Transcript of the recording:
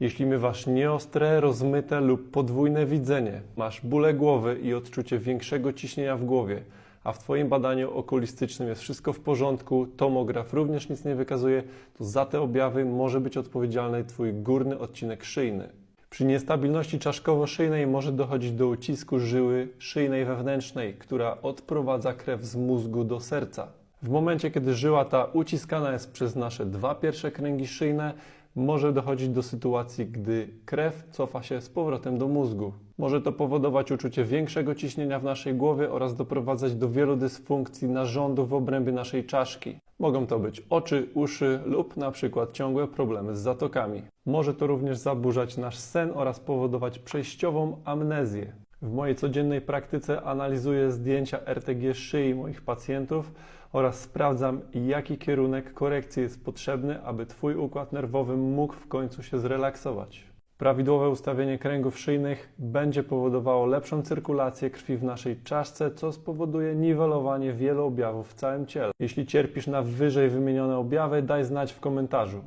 Jeśli miewasz nieostre, rozmyte lub podwójne widzenie, masz bóle głowy i odczucie większego ciśnienia w głowie, a w Twoim badaniu okulistycznym jest wszystko w porządku, tomograf również nic nie wykazuje, to za te objawy może być odpowiedzialny Twój górny odcinek szyjny. Przy niestabilności czaszkowo-szyjnej może dochodzić do ucisku żyły szyjnej wewnętrznej, która odprowadza krew z mózgu do serca. W momencie, kiedy żyła ta uciskana jest przez nasze dwa pierwsze kręgi szyjne, może dochodzić do sytuacji, gdy krew cofa się z powrotem do mózgu. Może to powodować uczucie większego ciśnienia w naszej głowie oraz doprowadzać do wielu dysfunkcji narządów w obrębie naszej czaszki. Mogą to być oczy, uszy lub na przykład ciągłe problemy z zatokami. Może to również zaburzać nasz sen oraz powodować przejściową amnezję. W mojej codziennej praktyce analizuję zdjęcia RTG szyi moich pacjentów oraz sprawdzam, jaki kierunek korekcji jest potrzebny, aby Twój układ nerwowy mógł w końcu się zrelaksować. Prawidłowe ustawienie kręgów szyjnych będzie powodowało lepszą cyrkulację krwi w naszej czaszce, co spowoduje niwelowanie wielu objawów w całym ciele. Jeśli cierpisz na wyżej wymienione objawy, daj znać w komentarzu.